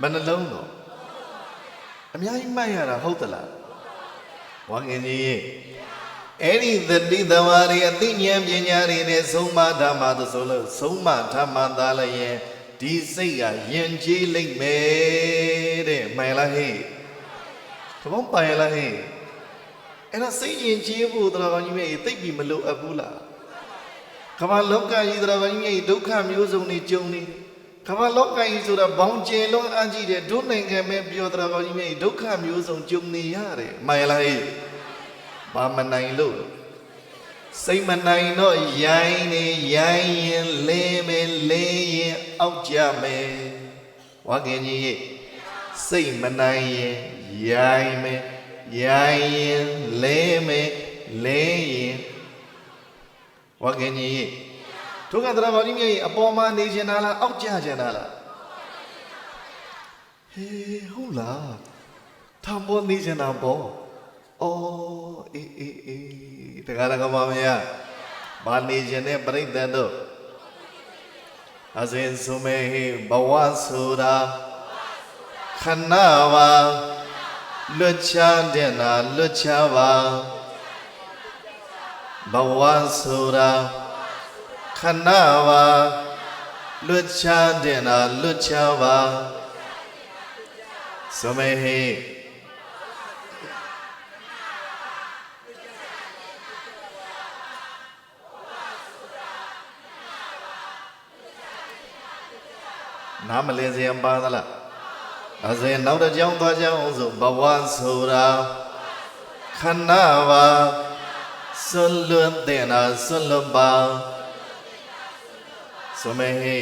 ဘယ်နှလုံးတော့အများကြီးမှတ်ရတာဟုတ်သလားဝါငင်ကြီးရဲ့အဲ့ဒီသတိတဝါရီအသိဉာဏ်ပညာတွေနဲ့ဆုံးမဓမ္မသဆိုလို့ဆုံးမဓမ္မသားလည်းရင်ဒီစိတ်ကယဉ်ကျေးလိမ့်မယ်တဲ့မှန်လားဟဲ့သဘောပိုင်လားဟဲ့အဲ့ဒါစိတ်ယဉ်ကျေးဖို့တော်တော်ကြီးမြတ်သိပ်ပြီးမလိုအပ်ဘူးလားကမ္ဘာလောကကြီးတော်တော်ကြီးမြတ်ဒုက္ခမျိုးစုံတွေကြုံနေ ကမ္ဘာလောကကြီးဆိုတာဘောင်ကျယ်လုံးအကြည့်တဲ့ဒုနိုင်ငံပဲပြောတော်တော်ကြီးမြတ်ဒုက္ခမျိုးစုံကြုံနေရတယ်မှန်လားဟဲ့ဘာမနိုင်လို့လဲစိတ်မနိုင်တော့ရိုင်းနေရိုင်းရင်လေးမယ်လေးရင်အောက်ကြမယ်ဝါခင်ကြီးရဲ့စိတ်မနိုင်ရင်ရိုင်းမယ်ရိုင်းရင်လေးမယ်လေးရင်ဝါခင်ကြီးရဲ့ ဒုက္ခသရဘောကြီးမြတ်ရဲ့အပေါ်မှာနေချင်တာလားအောက်ကြချင်တာလားဟေးဟုတ်လားထောင်ပေါ်နေချင်တာပေါ့အော်အေးအေးအေးတခါတခါမမရဘာနေချင်တဲ့ပြိတ္တတို့အစဉ်ဆိုမဲဟေဘဝဆိုတာခဏပါလွတ်ချတဲ့နာလွတ်ချပါဘဝဆိုတာ ခဏပါလွတ်ချတဲ့နာလွတ်ချပါဆိုမဲဟေနားမလည်စရာပါသလားအဲဆိုရင်နောက်တစ်ကြောင်းသွားကြအောင်ဆိုဘဝဆိုတာခဏပါဆွလွတ်တဲ့နာဆွလွတ်ပါ ဆိုမေဟေ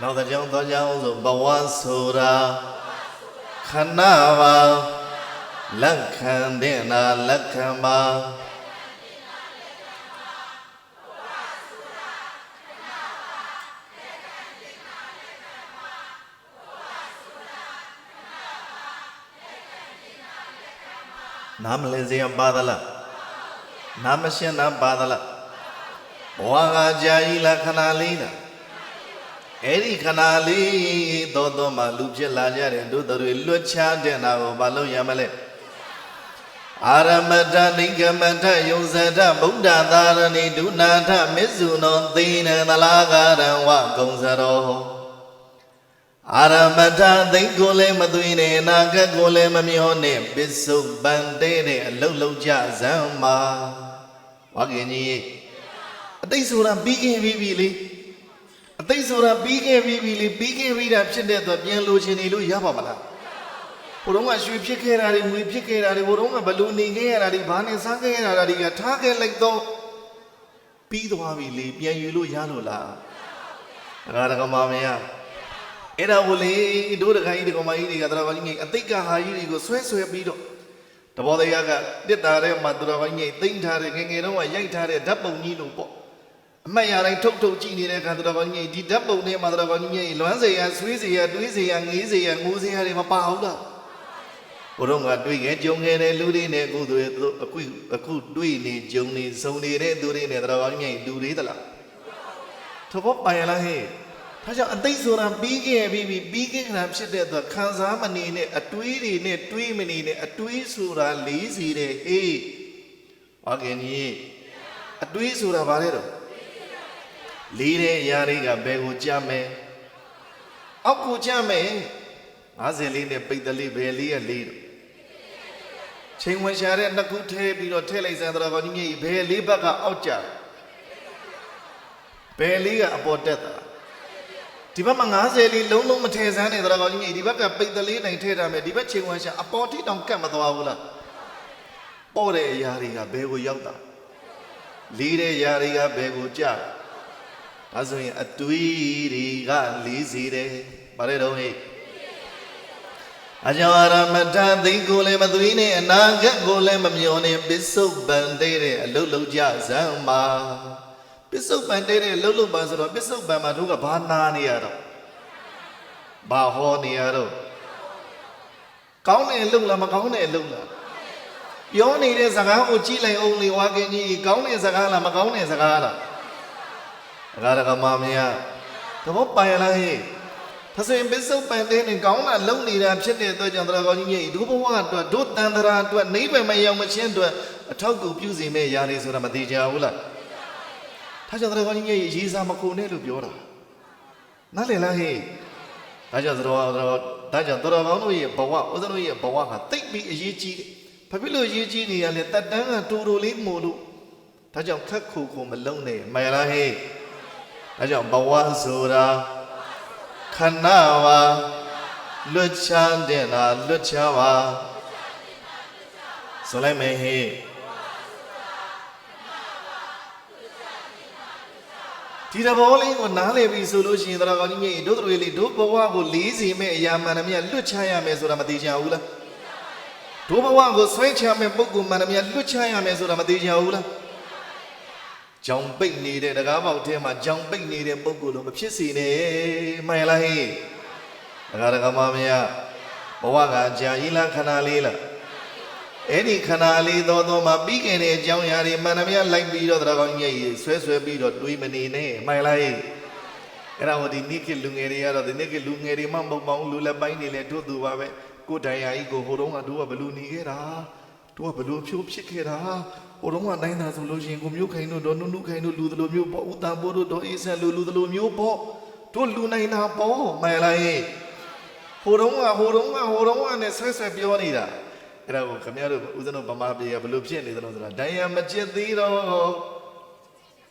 နောက်တစ်ကြောင်းသွားကြအောင်ဆိုဘဝဆိုတာခဏပါလက်ခံတဲ့နာလက်ခံပါ နားမလည်စရာပါသလားနားမရှင်းတာပါသလားဘဝကကြာကြီးလားခဏလေးလားအဲ့ဒီခဏလေးသောသောမှလူဖြစ်လာကြတဲ့တို့တို့တွေလွတ်ချတဲ့နာကိုမလုပ်ရမလဲအာရမတနိဂမတယုံဇတဗုဒ္ဓသာရဏိဒုနာထမစ္စုနောသေနသလာကာရံဝကုံစရော အာရမတသိကိုလည်းမသွေနဲ့အနာဂတ်ကိုလည်းမမျောနဲ့ပစ္စုပန်တဲ့တဲ့အလုတ်လုံးကြဇံမာဝါကင်ကြီးအတိတ်ဆိုတာပြီးခင်ပြီးပြီလေအတိတ်ဆိုတာပြီးခဲ့ပြီးပြီလေပြီးခဲ့ပြီးတာဖြစ်တဲ့အတွက်ပြန်လိုချင်နေလို့ရပါမလားဘုရုံးကရွှေဖြစ်ခဲ့တာတွေငွေဖြစ်ခဲ့တာတွေဘုရုံးကဘလူနေခဲ့ရတာတွေဘာနဲ့စားခဲ့ရတာတွေကထားခဲ့လိုက်တော့ပြီးသွားပြီလေပြန်ယူလို့ရလို့လားဒကာဒကမမရ အဲ့ဒါကိုလေတို့ဒကာကြီးဒကမကြီးတွေကတော်တော်ကြီးအသိကဟာကြီးတွေကိုဆွဲဆွဲပြီးတော့တဘောတရားကတစ်တာတဲ့မှာတော်တော်ကြီးသိမ့်ထားတဲ့ငငယ်တုန်းကရိုက်ထားတဲ့ဓာတ်ပုံကြီးလို့ပေါ့အမှတ်ရတိုင်းထုတ်ထုတ်ကြည့်နေတဲ့အခါတော်ကောင်းကြီးဒီဓာတ်ပုံထဲမှာတော်ကောင်းကြီးရဲ့လွမ်းစေရဆွေးစေရတွေးစေရငေးစေရငိုစေရတွေမပါဘူးလားဘုရုံကတွေးခဲ့ကြုံခဲ့တဲ့လူတွေနဲ့အခုတွေသူအခုအခုတွေးနေကြုံနေစုံနေတဲ့သူတွေနဲ့တော်ကောင်းကြီးလူတွေသလားသဘောပိုင်လားဟဲ့ ဒါကြောင့်အသိဆိုတာပြီးခဲ့ပြီးပြီးပြီးခဲ့တာဖြစ်တဲ့အတွက်ခံစားမနေနဲ့အတွေးတွေနဲ့တွေးမနေနဲ့အတွေးဆိုတာလေးစီတဲ့ဟေးဘာကင်းကြီးအတွေးဆိုတာဘာလဲတော့လေးတဲ့အရာတွေကဘယ်ကိုကြမယ်အောက်ကိုကြမယ်50လေးနဲ့ပိတ်တလေးဘယ်လေးရလေးတော့ချိန်ဝင်ရှာတဲ့နှစ်ခုထဲပြီးတော့ထဲလိုက်စမ်းတော်ကောင်းကြီးမြေဘယ်လေးဘက်ကအောက်ကြဘယ်လေးကအပေါ်တက်တာ ဒီဘက်မှာ50လေးလုံးလုံးမထည့်စမ်းနေတော်ကောင်းကြီးမြေဒီဘက်ကပိတ်တလေးတိုင်ထည့်ထားမယ်ဒီဘက်ချိန်ဝင်ရှာအပေါ်ထိတောင်ကတ်မသွားဘူးလားပေါ်တဲ့အရာတွေကဘယ်ကိုရောက်တာလေးတဲ့အရာတွေကဘယ်ကိုကြတာဒါဆိုရင်အတွေးတွေကလေးစီတယ်ဗါလဲတော့ဟဲ့အကြောင်းအရမတသိကိုလည်းမသွေးနဲ့အနာဂတ်ကိုလည်းမမျောနဲ့ပစ္စုပန်တဲ့တဲ့အလုတ်လုံးကြဇံမှာပ စ္စုပန်တဲ့တဲ့အလုတ်လုံးပါဆိုတော့ပစ္စုပန်မှာတို့ကဘာနာနေရတော့ဘာဟောနေရတော့ကောင်းတဲ့အလုတ်လားမကောင်းတဲ့အလုတ်လားပြောနေတဲ့စကားကိုကြည့်လိုက်အောင်လေဝါကင်ကြီးကောင်းတဲ့စကားလားမကောင်းတဲ့စကားလားဒကာဒကမမယသဘောပိုင်လားဟဲ့သစင်ပစ္စုပန်တဲ့နဲ့ကောင်းတာလုံနေတာဖြစ်တဲ့အတွက်ကြောင့်တရားကောင်းကြီးရဲ့ဒုဘဝအတွက်ဒုတန်တရာအတွက်နိဗ္ဗာန်မရောက်မချင်းအတွက်အထောက်အကူပြုစီမဲ့ຢာတွေဆိုတာမသိကြဘူးလား ဒါကြောင့်တရားကောင်းကြီးရဲ့ရေးစားမကုန်နဲ့လို့ပြောတာနားလည်လားဟဲ့ဒါကြောင့်သတော်တော်ဒါကြောင့်တော်ကောင်းတို့ရဲ့ဘဝဥစ္စတို့ရဲ့ဘဝကတိတ်ပြီးအရေးကြီးတယ်ဘာဖြစ်လို့အရေးကြီးနေရလဲတက်တန်းကတူတူလေးမို့လို့ဒါကြောင့်ခက်ခုခုမလုံးနဲ့မှန်လားဟဲ့ဒါကြောင့်ဘဝဆိုတာခဏပါလွတ်ချမ်းတဲ့နာလွတ်ချပါဆိုလိုက်မယ်ဟဲ့ ဒီတဘောလေးကိုနားလည်ပြီဆိုလို့ရှိရင်တော်ကောင်းကြီးမြေတို့တို့လေးတို့ဘဝကိုလေးစီမဲ့အရာမှန်တယ်မြတ်လွတ်ချရမယ်ဆိုတာမသိချင်ဘူးလားတို့ဘဝကိုဆွဲချမဲ့ပုဂ္ဂိုလ်မှန်တယ်မြတ်လွတ်ချရမယ်ဆိုတာမသိချင်ဘူးလားကြောင်ပိတ်နေတဲ့တကားပေါက်ထဲမှာကြောင်ပိတ်နေတဲ့ပုဂ္ဂိုလ်လိုမဖြစ်စေနဲ့မှန်လားဟဲ့တကားတကားမမယဘဝကကြာကြီးလားခဏလေးလား အဲ့ဒီခဏလေးသောသောမှာပြီးခဲ့တဲ့အကြောင်းအရာတွေမှန်တယ်မြတ်လိုက်ပြီးတော့တကားကောင်းကြီးကြီးဆွဲဆွဲပြီးတော့တွေးမနေနဲ့မှန်လားဟဲ့အဲ့ဒါဟိုဒီနိကိလူငယ်တွေကတော့ဒီနိကိလူငယ်တွေမှမဟုတ်ပါဘူးလူလက်ပိုင်းတွေလည်းတို့သူပါပဲကိုတိုင်ယာကြီးကိုဟိုတုန်းကတို့ကဘလူနေခဲ့တာတို့ကဘလူဖြိုးဖြစ်ခဲ့တာဟိုတုန်းကတိုင်းသားဆိုလို့ရှိရင်ကိုမျိုးခိုင်တို့ဒေါ်နုနုခိုင်တို့လူသလိုမျိုးပေါ့ဦးတန်ပိုးတို့ဒေါ်အေးဆန်လူလူသလိုမျိုးပေါ့တို့လူနိုင်တာပေါ့မှန်လားဟဲ့ဟိုတုန်းကဟိုတုန်းကဟိုတုန်းကနဲ့ဆွဲဆွဲပြောနေတာ အဲ့ဒါကိုခင်ဗျားတို့ဦးဇင်းတို့ဗမာပြည်ကဘလူဖြစ်နေသလဲဆိုတာဒိုင်ယာမကျက်သေးတော့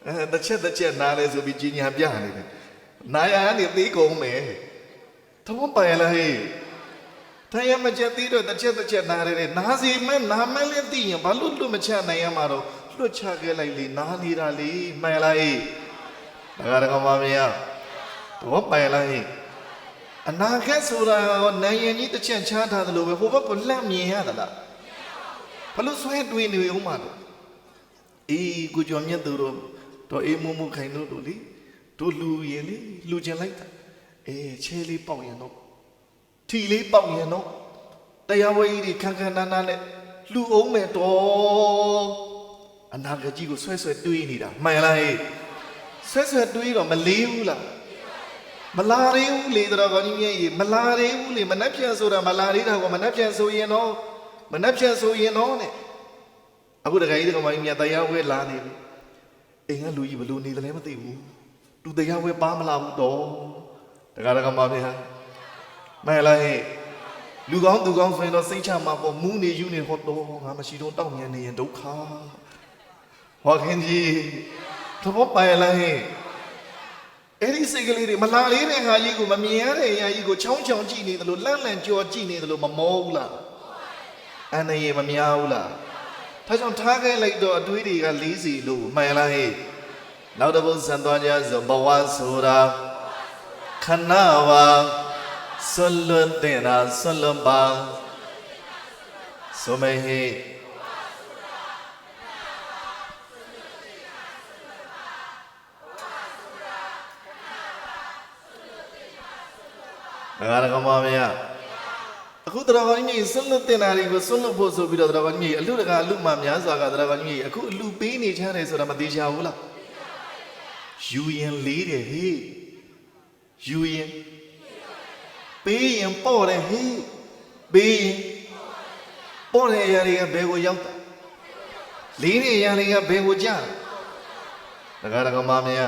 အဲတစ်ချက်တစ်ချက်နားလဲဆိုပြီးကြီးညာပြနေတယ်နာယာကနေသေးကုန်မယ်သဘောပိုင်လားဟေးတရားမချက်သေးတော့တစ်ချက်တစ်ချက်နားရတယ်နာစီမဲ့နာမဲလေးသိရင်ဘာလို့လွတ်မချနိုင်ရမှာတော့လွတ်ချခဲ့လိုက်လေနားနေတာလေမှန်လားဟေးဒါကရကမမရသဘောပိုင်လားဟေး အနာဂတ်ဆိုတာရောနိုင်ရင်ကြီးတစ်ချက်ချားထားသလိုပဲဟိုဘက်ကလက်မြင်ရသလားဘာလို့ဆွဲတွေးနေဦးမှာတော့အေးကိုကျော်မြတ်သူတို့တော့အေးမုံမခိုင်တို့တို့လေတို့လူရင်လေလူကျင်လိုက်တာအေးချဲလေးပေါက်ရင်တော့ထီလေးပေါက်ရင်တော့တရားဝဲကြီးတွေခန်းခန်းနားနားနဲ့လူအောင်မယ်တော့အနာဂတ်ကြီးကိုဆွဲဆွဲတွေးနေတာမှန်လားဟဲ့ဆွဲဆွဲတွေးတော့မလေးဘူးလား မလာသေးဘူးလေတော်ကောင်းကြီးမြတ်ကြီးမလာသေးဘူးလေမနှက်ပြန်ဆိုတာမလာသေးတာကမနှက်ပြန်ဆိုရင်တော့မနှက်ပြန်ဆိုရင်တော့ ਨੇ အခုတခါကြီးတကောင်မကြီးမြတ်တရားဝဲလာနေပြီအိမ်ကလူကြီးဘလို့နေတယ်လဲမသိဘူးသူတရားဝဲပါမလာဘူးတော့တခါတခါမဖေဟာမဲလားဟဲ့လူကောင်းသူကောင်းဆိုရင်တော့စိတ်ချမှာပေါ့မူးနေယူနေဟောတော့ငါမရှိတော့တောက်ညံနေရင်ဒုက္ခဟောခင်ကြီးသဘောပိုင်လားဟဲ့ အဲ့ဒီစိတ်ကလေးတွေမလာလေးတဲ့ခါကြီးကိုမမြင်ရတဲ့အရာကြီးကိုချောင်းချောင်းကြည့်နေသလိုလန့်လန့်ကြော်ကြည့်နေသလိုမမောဘူးလားအန္တရာယ်မများဘူးလားဒါကြောင့်ထားခဲ့လိုက်တော့အတွေးတွေကလေးစီလို့မှန်လားဟဲ့နောက်တစ်ပုဒ်ဆန်သွားကြဆိုဘဝဆိုတာခဏပါဆွလွတ်တဲ့နာဆွလွတ်ပါဆိုမေဟိ ငါရကမမယအခုတရားကောင်းကြီးဆွလွတ်တဲ့နာတွေကိုဆွလွတ်ဖို့ဆိုပြီးတော့တရားကောင်းကြီးအလူတကာအလူမှများစွာကတရားကောင်းကြီးအခုအလူပေးနေချတယ်ဆိုတာမသေးချဘူးလားယူရင်လေးတယ်ဟေးယူရင်ပေးရင်ပေါ့တယ်ဟေးပေးရင်ပေါ့တဲ့အရာတွေကဘယ်ကိုရောက်တာလေးတဲ့အရာတွေကဘယ်ကိုကျတာတခါတခါမမယ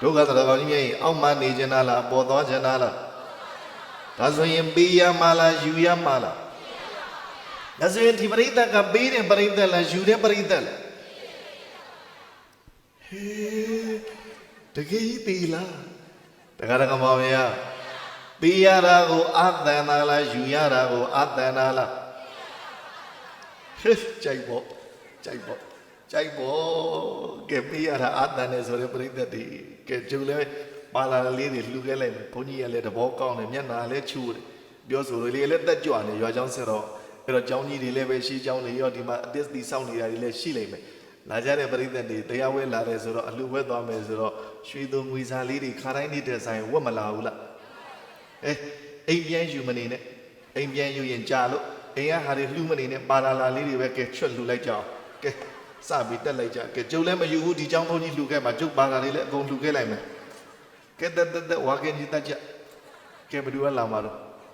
ဒုက္ခသရကောင်ကြီးရဲ့အောက်မှနေကြလားအပေါ်သွားကြလား ဒါဆိုရင်ပေးရမလားယူရမလားဒါဆိုရင်ဒီပရိသတ်ကပေးတဲ့ပရိသတ်လားယူတဲ့ပရိသတ်လားဟေးတကယ်ကြီးသေးလားတခါတခါမမရပေးရတာကိုအတန်တာလားယူရတာကိုအတန်တာလားဟဲ့ကြိုက်ပေါ့ကြိုက်ပေါ့ကြိုက်ပေါ့ကဲပေးရတာအတန်နဲ့ဆိုတဲ့ပြိတ္တတွေကဲကျုပ်လည်း ပါလာလေးတွေလှူခဲ့လိုက်မယ်ဘုန်းကြီးကလည်းတဘောကောင်းတယ်မျက်နာလည်းချူတယ်ပြောဆိုလို့လေးလည်းတက်ကြွနေရွာချောင်းဆက်တော့အဲ့တော့ကျောင်းကြီးတွေလည်းပဲရှိကျောင်းတွေရောဒီမှာအတစ်တီစောင့်နေတာတွေလည်းရှိလိမ့်မယ်လာကြတဲ့ပရိသတ်တွေတရားဝဲလာတယ်ဆိုတော့အလှဝဲသွားမယ်ဆိုတော့ရွှေသွငွေစားလေးတွေခါတိုင်းနေတဲ့ဆိုင်ဝတ်မလာဘူးလားအဲအိမ်ပြန်ယူမနေနဲ့အိမ်ပြန်ယူရင်ကြာလို့အိမ်ကဟာတွေလှူမနေနဲ့ပါလာလာလေးတွေပဲကဲချွတ်လှူလိုက်ကြအောင်ကဲစပြီးတက်လိုက်ကြကဲကျုပ်လည်းမယူဘူးဒီကြောင်းဘုန်းကြီးလှူခဲ့မှာကျုပ်ပါလာလေးလည်းအကုန်လှူခဲ့လိုက်မယ် kayak dada dada wah kayak jin aja kayak berdua lah, lama